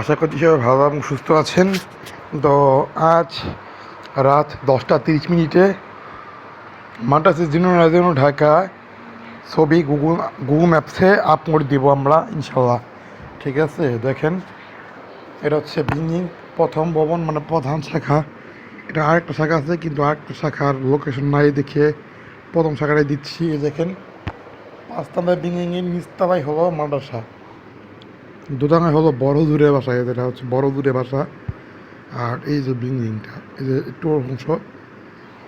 আশা করছি সবাই ভালো এবং সুস্থ আছেন। তো আজ রাত দশটা তিরিশ মিনিটে মান্টাসের জন্য ঢাকা ছবি গুগল গুগল ম্যাপসে আপলোড দিব আমরা ইনশাল্লাহ ঠিক আছে? দেখেন, এটা হচ্ছে বিল্ডিং প্রথম ভবন মানে প্রধান শাখা। এটা আরেকটা শাখা আছে, কিন্তু আরেকটা শাখার লোকেশন নাই দেখে প্রথম শাখাটাই দিচ্ছি। দেখেন, পাঁচতলায় বিল্ডিংয়ের নিচতলায় হলো মাদ্রাসা। দোতলায় হলো বড় দূরে বাসা যেটা হচ্ছে বড় দূরে বাসা আর এই যে বিল্ডিংটা, এই যে একটু অংশ,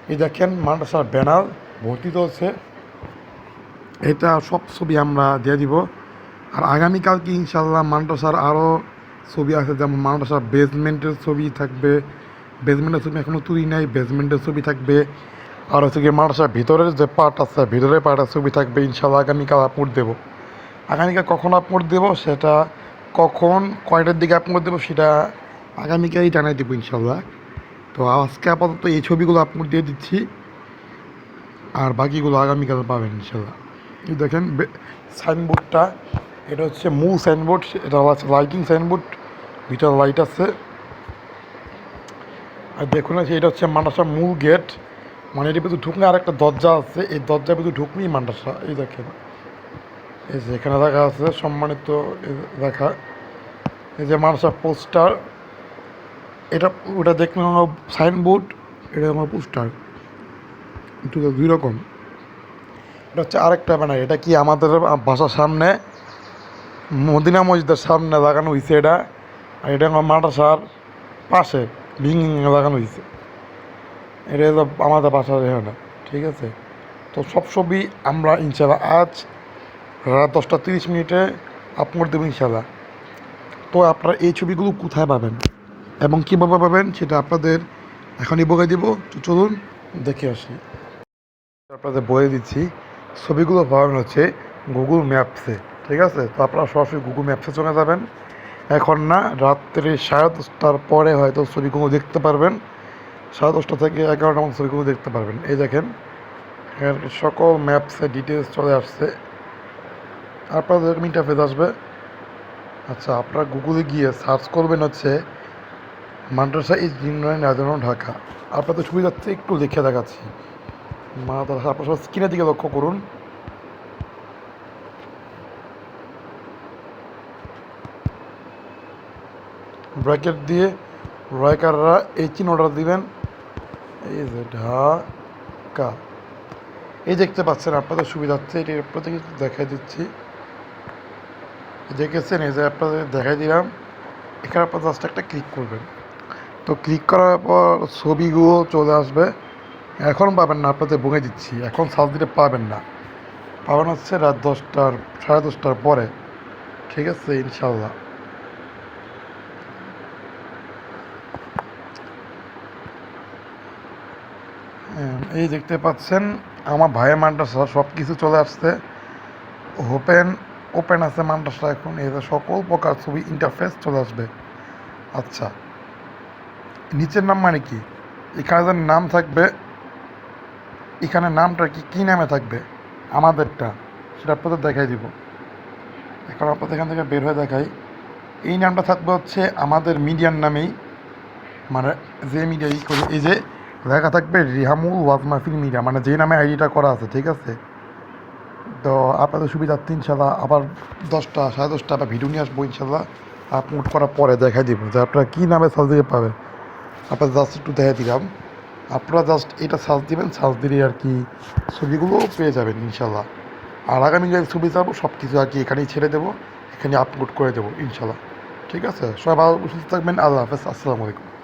এই দেখেন মাদ্রাসার ব্যানার ভর্তি চলছে। এটা সব ছবি আমরা দিয়ে দিব। আর আগামীকালকে ইনশাল্লাহ মাদ্রাসার আরও ছবি আছে, যেমন মাদ্রাসার বেসমেন্টের ছবি থাকবে। বেসমেন্টের ছবি এখনও তুলি নাই, বেসমেন্টের ছবি থাকবে। আর হচ্ছে গিয়ে মাদ্রাসার ভিতরের যে পার্ট আছে, ভিতরের পার্টের ছবি থাকবে ইনশাল্লাহ আগামীকাল আপলোড দেবো। আগামীকাল কখন আপলোড দেবো, সেটা কখন কয়টার দিকে আপলোড দেবো সেটা আগামীকালই জানাই দেবো ইনশাল্লাহ তো আজকে আপাতত এই ছবিগুলো আপলোড দিয়ে দিচ্ছি। আর বাকিগুলো আগামীকাল পাবেন ইনশাল্লাহ দেখেন সাইনবোর্ডটা এটা হচ্ছে মূল সাইনবোর্ড এটা হচ্ছে লাইটিং সাইনবোর্ড ভিতরে লাইট আছে। আর দেখুন এটা হচ্ছে মাদ্রাসার মূল গেট মানে এটার ভিতরে ঢুকলে আর একটা দরজা আছে, এই দরজার ভিতরে ঢুকলেই মাদ্রাসা। এই দেখেন, এই যে এখানে দেখা আছে, সম্মানিত দেখা এই যে মাদ্রাসার পোস্টার এটা, ওটা দেখলে হলো সাইনবোর্ড এটা আমার পোস্টার দুটো দুই রকম। এটা হচ্ছে আরেকটা ব্যানার, এটা কি আমাদের বাসার সামনে? মদিনা মসজিদের সামনে লাগানো হয়েছে এটা, আর এটা আমার মাদ্রাসার পাশে, ভিঙি লাগানো হয়েছে এটা হলো আমাদের বাসার এখানে, ঠিক আছে? তো সব ছবি আমরা ইনশাল্লাহ আজ রাত দশটা তিরিশ মিনিটে আপলোড দেবো ইনশাল্লাহ তো আপনারা এই ছবিগুলো কোথায় পাবেন? এবং কীভাবে পাবেন সেটা আপনাদের এখনই বলে দিব। চলুন দেখে আসি। আপনাদের বলে দিচ্ছি, ছবিগুলো পাবেন হচ্ছে গুগল ম্যাপসে ঠিক আছে? তো আপনারা সরাসরি গুগল ম্যাপসে চলে যাবেন। এখন না, রাত্রে সাড়ে দশটার পরে হয়তো ছবিগুলো দেখতে পারবেন। সাড়ে দশটা থেকে এগারোটা মতো ছবিগুলো দেখতে পারবেন। এই দেখেন সকল ম্যাপসে ডিটেলস চলে আসছে। আপনাদের ইন্টারফেস আসবে। আচ্ছা আপনারা গুগলে গিয়ে সার্চ করবেন হচ্ছে মাদ্রাসা ইজ রাজধানী ঢাকা। আপনাদের সুবিধার্থে একটু লিখে দেখাচ্ছি। মাদ্রাসা আপনার সব স্ক্রিনের দিকে লক্ষ্য করুন। ব্র্যাকেট দিয়ে রয়কাররা এই অর্ডার দিবেন। এই যে ঢাকা। এই দেখতে পাচ্ছেন, আপনাদের সুবিধার্থে এটি প্রত্যেকে দেখাই দিচ্ছি। দেখেছেন, এই যে আপনাদের দেখাই দিলাম, এখানে আপনার জাস্ট একটা ক্লিক করবেন। তো ক্লিক করার পর ছবিগুলো চলে আসবে। এখন পাবেন না, আপনাদের বলে দিচ্ছি, এখন সার্চ দিতে পাবেন না। পাবেন হচ্ছে রাত দশটার, সাড়ে দশটার পরে। ঠিক আছে ইনশাল্লাহ এই দেখতে পাচ্ছেন, আমার ভাইয়ের মাদ্রাসা সব কিছু চলে আসছে। ওপেন ওপেন আছে মাদ্রাসা এখন যে সকল প্রকার ছবি ইন্টারফেস চলে আসবে। আচ্ছা নিচের নাম মানে কি? এখানে যে নাম থাকবে, এখানে নামটা কি, কী নামে থাকবে? আমাদেরটা, সেটা আপনাদের দেখাই দিব। এখন আপনাদের এখান থেকে বের হয়ে দেখাই। এই নামটা থাকবে হচ্ছে আমাদের মিডিয়ার নামেই মানে যে মিডিয়া ই করে, এই যে লেখা থাকবে রিহামুল ওয়াজ মাহফিল মিডিয়া মানে যে নামে আইডিটা করা আছে, ঠিক আছে? তো আপনাদের সুবিধার্থে ইনশাল্লাহ আবার দশটা, সাড়ে দশটা বা ভিডিও নিয়ে আসব ইনশাল্লাহ। আপলোড করার পরে দেখাই দিব যে আপনারা কী নামে সার্চ দিয়ে পাবেন আপনার জাস্ট একটু দেখাই দিলাম। আপনারা জাস্ট এটা সার্চ দিবেন, সার্চ দিলে আর কি ছবিগুলো পেয়ে যাবেন ইনশাল্লাহ। আর আগামী যে ছবি চাবো সব কিছু আর কি এখানেই ছেড়ে দেবো, এখানে আপলোড করে দেবো ইনশাল্লাহ। ঠিক আছে? সবাই ভালো সুস্থ থাকবেন, আল্লাহ হাফেজ, আসসালামু আলাইকুম।